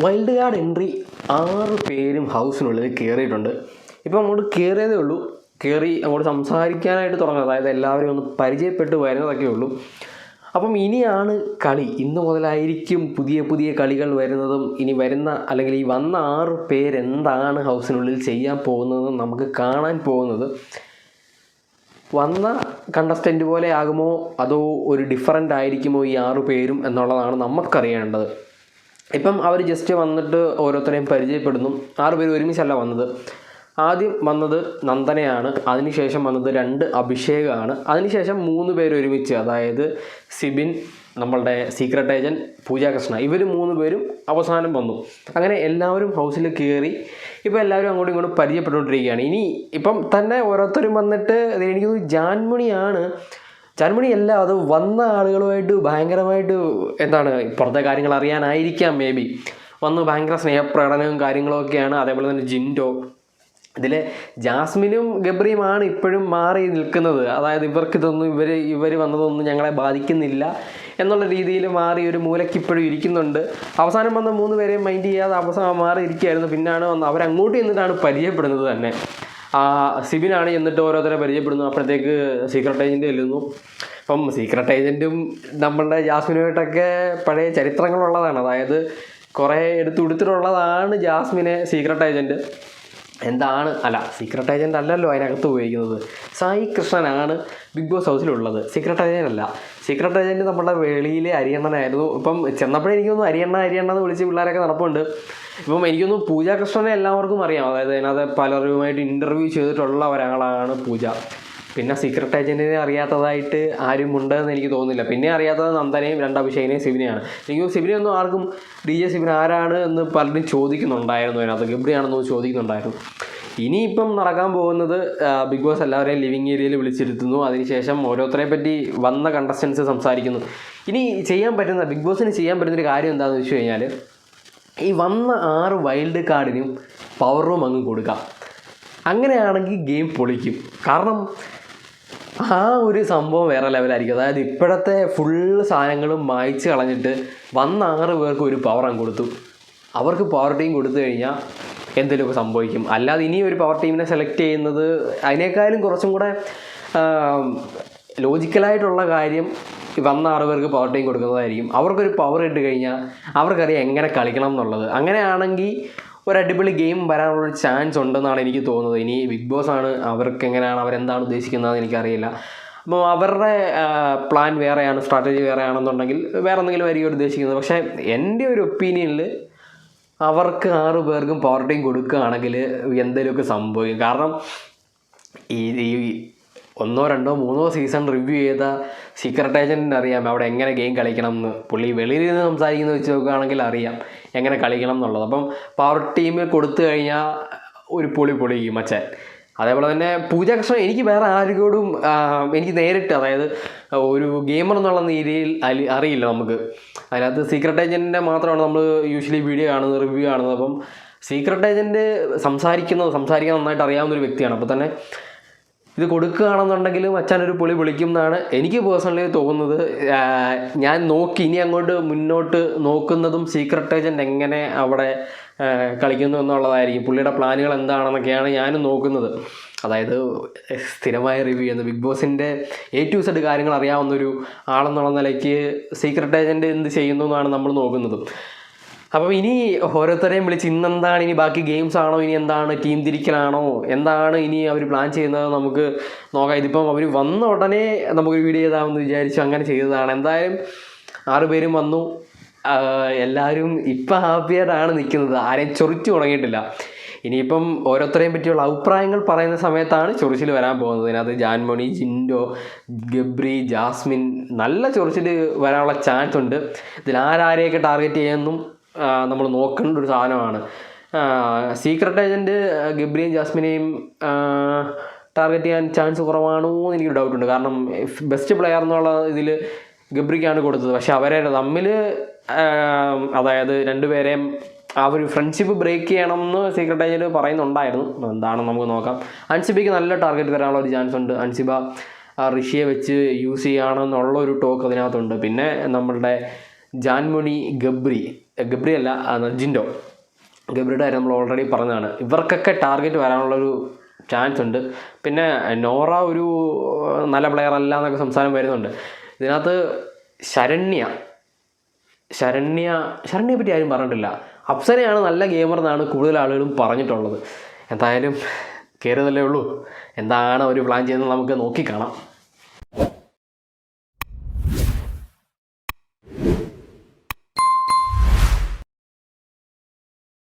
Wild card entry ആറ് പേരും ഹൗസിനുള്ളിൽ കയറിയിട്ടുണ്ട് ഇപ്പം അങ്ങോട്ട് കയറിയതേ ഉള്ളൂ. കയറി അങ്ങോട്ട് സംസാരിക്കാനായിട്ട് തുടങ്ങുന്നത് അതായത് എല്ലാവരും ഒന്ന് പരിചയപ്പെട്ട് വരുന്നതൊക്കെ ഉള്ളൂ. അപ്പം ഇനിയാണ് കളി. ഇന്ന് മുതലായിരിക്കും പുതിയ പുതിയ കളികൾ വരുന്നതും ഇനി വരുന്ന അല്ലെങ്കിൽ ഈ വന്ന ആറ് പേരെന്താണ് ഹൗസിനുള്ളിൽ ചെയ്യാൻ പോകുന്നതെന്ന് നമുക്ക് കാണാൻ പോകുന്നത്. വന്ന കണ്ടസ്റ്റന്റ് പോലെ ആകുമോ? അതോ ഒരു ഡിഫറന്റ് ആയിരിക്കുമോ ഈ ആറ് പേരും എന്നുള്ളതാണ് നമുക്കറിയേണ്ടത്. ഇപ്പം അവർ ജസ്റ്റ് വന്നിട്ട് ഓരോരുത്തരെയും പരിചയപ്പെടുന്നു. ആറ് പേര് ഒരുമിച്ചല്ല വന്നത്. ആദ്യം വന്നത് നന്ദനയാണ്. അതിനുശേഷം വന്നത് രണ്ട് അഭിഷേകമാണ് അതിനുശേഷം മൂന്ന് പേര് ഒരുമിച്ച് അതായത് സിബിൻ നമ്മളുടെ സീക്രട്ട് ഏജന്റ് പൂജ കൃഷ്ണ ഇവർ മൂന്ന് പേരും അവസാനം വന്നു. അങ്ങനെ എല്ലാവരും ഹൗസിൽ കയറി ഇപ്പോൾ എല്ലാവരും അങ്ങോട്ടും ഇങ്ങോട്ടും പരിചയപ്പെട്ടുകൊണ്ടിരിക്കുകയാണ്. ഇനി ഇപ്പം തന്നെ ഓരോരുത്തരും വന്നിട്ട് എനിക്ക് ജാൻമണിയാണ് ജാൻമണി അല്ല അത് വന്ന ആളുകളുമായിട്ട് ഭയങ്കരമായിട്ട് എന്താണ് പുറത്തെ കാര്യങ്ങൾ അറിയാനായിരിക്കാം മേ ബി വന്ന് ഭയങ്കര സ്നേഹപ്രകടനവും കാര്യങ്ങളൊക്കെയാണ്. അതേപോലെ തന്നെ ജിൻഡോ. ഇതിൽ ജാസ്മിനും ഗബ്രിയുമാണ് ഇപ്പോഴും മാറി നിൽക്കുന്നത്. അതായത് ഇവർക്കിതൊന്നും ഇവർ ഇവർ വന്നതൊന്നും ഞങ്ങളെ ബാധിക്കുന്നില്ല എന്നുള്ള രീതിയിൽ മാറി ഒരു മൂലയ്ക്ക് ഇപ്പോഴും ഇരിക്കുന്നുണ്ട്. അവസാനം വന്ന മൂന്ന് പേരെയും മൈൻഡ് ചെയ്യാതെ അവസാനം മാറി ഇരിക്കുകയായിരുന്നു പിന്നാണ് വന്ന് അവരങ്ങോട്ട് ചെന്നിട്ടാണ് പരിചയപ്പെടുന്നത് തന്നെ. ആ സിബിനാണ് എന്നിട്ട് ഓരോരുത്തരെ പരിചയപ്പെടുന്നു. അപ്പോഴത്തേക്ക് സീക്രട്ട് ഏജന്റ് ചെല്ലുന്നു. അപ്പം സീക്രട്ട് ഏജന്റും നമ്മളുടെ ജാസ്മിനുമായിട്ടൊക്കെ പഴയ ചരിത്രങ്ങളുള്ളതാണ്. അതായത് കുറേ എടുത്തു കൊടുത്തിട്ടുള്ളതാണ് ജാസ്മിനെ സീക്രട്ട് ഏജന്റ് എന്താണ്? അല്ല സീക്രട്ട് ഏജന്റ് അല്ലല്ലോ അതിനകത്ത് ഉപയോഗിക്കുന്നത്. സായി കൃഷ്ണനാണ് ബിഗ് ബോസ് ഹൗസിലുള്ളത്. സീക്രട്ട് ഏജന്റ് അല്ല. സീക്രട്ട് ഏജന്റ് നമ്മുടെ വെളിയിലെ അരിയണ്ണനായിരുന്നു. ഇപ്പം ചെന്നപ്പോഴേ എനിക്കൊന്നും അരിയണ്ണ അരിയണ്ണ എന്ന് വിളിച്ച് പിള്ളേരൊക്കെ നടപ്പുണ്ട്. ഇപ്പം എനിക്കൊന്നും പൂജ കൃഷ്ണനെ എല്ലാവർക്കും അറിയാം. അതായത് അതിനകത്ത് പലരുമായിട്ട് ഇന്റർവ്യൂ ചെയ്തിട്ടുള്ള ഒരാളാണ് പൂജ. പിന്നെ സീക്രട്ട് ഏജന്റിനെ അറിയാത്തതായിട്ട് ആരും ഉണ്ടെന്ന് എനിക്ക് തോന്നുന്നില്ല. പിന്നെ അറിയാത്തത് നന്ദനെയും രണ്ട് അഭിഷേകിനെയും സിബിനെയാണ്. എനിക്ക് സിബിനെ ഒന്നും ആർക്കും ഡി ജെ സിബിൻ ആരാണ് എന്ന് പലരും ചോദിക്കുന്നുണ്ടായിരുന്നു. അതിനകത്ത് ഗബ്രിയാണെന്ന് ചോദിക്കുന്നുണ്ടായിരുന്നു. ഇനിയിപ്പം നടക്കാൻ പോകുന്നത് ബിഗ് ബോസ് എല്ലാവരെയും ലിവിങ് ഏരിയയിൽ വിളിച്ചിരുത്തുന്നു. അതിനുശേഷം ഓരോരുത്തരെ പറ്റി വന്ന കണ്ടസ്റ്റൻസ് സംസാരിക്കുന്നു. ഇനി ചെയ്യാൻ പറ്റുന്ന ബിഗ് ബോസിന് ചെയ്യാൻ പറ്റുന്നൊരു കാര്യം എന്താണെന്ന് വെച്ച് കഴിഞ്ഞാൽ ഈ വന്ന ആറ് വൈൽഡ് കാർഡിനും പവർ റൂം അങ്ങ് കൊടുക്കാം. അങ്ങനെയാണെങ്കിൽ ഗെയിം പൊളിക്കും. കാരണം ആ ഒരു സംഭവം വേറെ ലെവലായിരിക്കും അതായത് ഇപ്പോഴത്തെ ഫുള്ള് സാധനങ്ങളും മായ്ച്ച് കളഞ്ഞിട്ട് വന്ന ആറ് പേർക്ക് ഒരു പവർ അങ്ങ് കൊടുത്തു. അവർക്ക് പവർ ടീം കൊടുത്തു കഴിഞ്ഞാൽ എന്തെങ്കിലുമൊക്കെ സംഭവിക്കും. അല്ലാതെ ഇനി ഒരു പവർ ടീമിനെ സെലക്ട് ചെയ്യുന്നത് അതിനേക്കാളും കുറച്ചും കൂടെ ലോജിക്കലായിട്ടുള്ള കാര്യം വന്ന ആറ് പേർക്ക് പവർ ടീം കൊടുക്കുന്നതായിരിക്കും. അവർക്കൊരു പവർ ഇട്ട് കഴിഞ്ഞാൽ അവർക്കറിയാം എങ്ങനെ കളിക്കണം എന്നുള്ളത്. അങ്ങനെയാണെങ്കിൽ ഒരു അടിപൊളി ഗെയിം വരാനുള്ളൊരു ചാൻസ് ഉണ്ടെന്നാണ് എനിക്ക് തോന്നുന്നത്. ഇനി ബിഗ് ബോസ് ആണ്. അവർക്ക് എങ്ങനെയാണ് അവരെന്താണ് ഉദ്ദേശിക്കുന്നതെന്ന് എനിക്കറിയില്ല. അപ്പോൾ അവരുടെ പ്ലാൻ വേറെയാണ് സ്ട്രാറ്റജി വേറെയാണെന്നുണ്ടെങ്കിൽ വേറെ എന്തെങ്കിലും അവർ ഉദ്ദേശിക്കുന്നത്. പക്ഷേ എന്റെ ഒരു ഒപ്പീനിയനിൽ അവർക്ക് ആറ് പേർക്കും പവർ ടീം കൊടുക്കുകയാണെങ്കിൽ എന്തെങ്കിലുമൊക്കെ സംഭവിക്കും. കാരണം ഈ ഒന്നോ രണ്ടോ മൂന്നോ സീസൺ റിവ്യൂ ചെയ്ത സീക്രട്ട് ഏജന്റിന് അറിയാം അവിടെ എങ്ങനെ ഗെയിം കളിക്കണം എന്ന് പുള്ളി വെളിയിൽ നിന്ന് സംസാരിക്കുന്നത് വെച്ച് നോക്കുകയാണെങ്കിൽ അറിയാം എങ്ങനെ കളിക്കണം എന്നുള്ളത്. അപ്പം പവർ ടീമിൽ കൊടുത്തു കഴിഞ്ഞാൽ ഒരു പൊളി പൊളിക്കും മച്ചാൻ അതേപോലെ തന്നെ പൂജാകൃഷ്ണൻ എനിക്ക് വേറെ ആരോടും എനിക്ക് നേരിട്ട് അതായത് ഒരു ഗെയിമർ എന്നുള്ള രീതിയിൽ അറിയില്ല നമുക്ക്. അതിനകത്ത് സീക്രട്ട് ഏജന്റിന്റെ മാത്രമാണ് നമ്മൾ യൂഷ്വലി വീഡിയോ കാണുന്നത് റിവ്യൂ കാണുന്നത്. അപ്പം സീക്രട്ട് ഏജന്റ് സംസാരിക്കുന്നത് സംസാരിക്കാൻ നന്നായിട്ട് അറിയാവുന്ന ഒരു വ്യക്തിയാണ്. അപ്പോൾ തന്നെ ഇത് കൊടുക്കുകയാണെന്നുണ്ടെങ്കിൽ മച്ചാൻ ഒരു പൊളി വിളിക്കും എന്നാണ് എനിക്ക് പേഴ്സണലി തോന്നുന്നത്. ഞാൻ നോക്കി ഇനി അങ്ങോട്ട് മുന്നോട്ട് നോക്കുന്നതും സീക്രട്ട് ഏജന്റ് എങ്ങനെ അവിടെ കളിക്കുന്നു എന്നുള്ളതായിരിക്കും. പുള്ളിയുടെ പ്ലാനുകൾ എന്താണെന്നൊക്കെയാണ് ഞാനും നോക്കുന്നത്. അതായത് സ്ഥിരമായ റിവ്യൂ ചെയ്യുന്നത് ബിഗ് ബോസിന്റെ എ ടു സെഡ് കാര്യങ്ങൾ അറിയാവുന്ന ഒരു ആളെന്നുള്ള നിലയ്ക്ക് സീക്രട്ട് ഏജന്റ് എന്ത് ചെയ്യുന്നു എന്നാണ് നമ്മൾ നോക്കുന്നത്. അപ്പം ഇനി ഓരോരുത്തരെയും വിളിച്ച് ഇന്നെന്താണ് ഇനി ബാക്കി ഗെയിംസ് ആണോ ഇനി എന്താണ് ടീം തിരിക്കലാണോ എന്താണ് ഇനി അവർ പ്ലാൻ ചെയ്യുന്നത് നമുക്ക് നോക്കാം. ഇതിപ്പം അവർ വന്ന ഉടനെ നമുക്കൊരു വീഡിയോ ചെയ്താമെന്ന് വിചാരിച്ചു അങ്ങനെ ചെയ്തതാണ്. എന്തായാലും ആറ് പേരും വന്നു. എല്ലാവരും ഇപ്പം ഹാപ്പിയായിട്ടാണ് നിൽക്കുന്നത്. ആരെയും ചൊറിച്ചു തുടങ്ങിയിട്ടില്ല. ഇനിയിപ്പം ഓരോരുത്തരെയും പറ്റിയുള്ള അഭിപ്രായങ്ങൾ പറയുന്ന സമയത്താണ് ചൊറിച്ചിൽ വരാൻ പോകുന്നത്. ഇതിനകത്ത് ജാൻമോണി ജിൻഡോ ഗബ്രി ജാസ്മിൻ നല്ല ചൊറിച്ചിൽ വരാനുള്ള ചാൻസ് ഉണ്ട്. ഇതിൽ ആരാരെയൊക്കെ ടാർഗറ്റ് ചെയ്യുമെന്നും നമ്മൾ നോക്കേണ്ട ഒരു സാധനമാണ്. സീക്രട്ട് ഏജന്റ് ഗബ്രിയും ജാസ്മിനെയും ടാർഗറ്റ് ചെയ്യാൻ ചാൻസ് കുറവാണോ എന്ന് എനിക്ക് ഡൗട്ടുണ്ട് കാരണം ബെസ്റ്റ് പ്ലെയർ എന്നുള്ള ഇതിൽ ഗബ്രിക്കാണ് കൊടുത്തത്. പക്ഷേ അവരെ തമ്മിൽ അതായത് രണ്ടുപേരെയും ആ ഒരു ഫ്രണ്ട്ഷിപ്പ് ബ്രേക്ക് ചെയ്യണം എന്ന് സീക്രട്ട് ഏജന്റ് പറയുന്നുണ്ടായിരുന്നു എന്താണെന്ന് നമുക്ക് നോക്കാം. അൻസിബയ്ക്ക് നല്ല ടാർഗറ്റ് വരാനുള്ള ഒരു ചാൻസ് ഉണ്ട്. അൻസിബ ഋഷിയെ വെച്ച് യൂസ് ചെയ്യുകയാണെന്നുള്ള ഒരു ടോക്ക് അതിനകത്തുണ്ട്. പിന്നെ നമ്മളുടെ ജാൻമുണി ഗബ്രി ഗബ്രി അല്ല നജിൻഡോ ജിൻഡോ ഗബ്രിയുടെ കാര്യം നമ്മൾ ഓൾറെഡി പറഞ്ഞതാണ്. ഇവർക്കൊക്കെ ടാർഗറ്റ് വരാനുള്ളൊരു ചാൻസ് ഉണ്ട്. പിന്നെ നോറ ഒരു നല്ല പ്ലെയർ അല്ല എന്നൊക്കെ സംസാരം വരുന്നുണ്ട്. ഇതിനകത്ത് ശരണ്യ ശരണ്യ ശരണ്യയെ പറ്റി ആരും പറഞ്ഞിട്ടില്ല. അപ്സരയാണ് നല്ല ഗെയിമർ എന്നാണ് കൂടുതൽ ആളുകളും പറഞ്ഞിട്ടുള്ളത്. എന്തായാലും കയറിയതല്ലേ ഉള്ളൂ. എന്താണ് അവർ പ്ലാൻ ചെയ്യുന്നത് നമുക്ക് നോക്കിക്കാണാം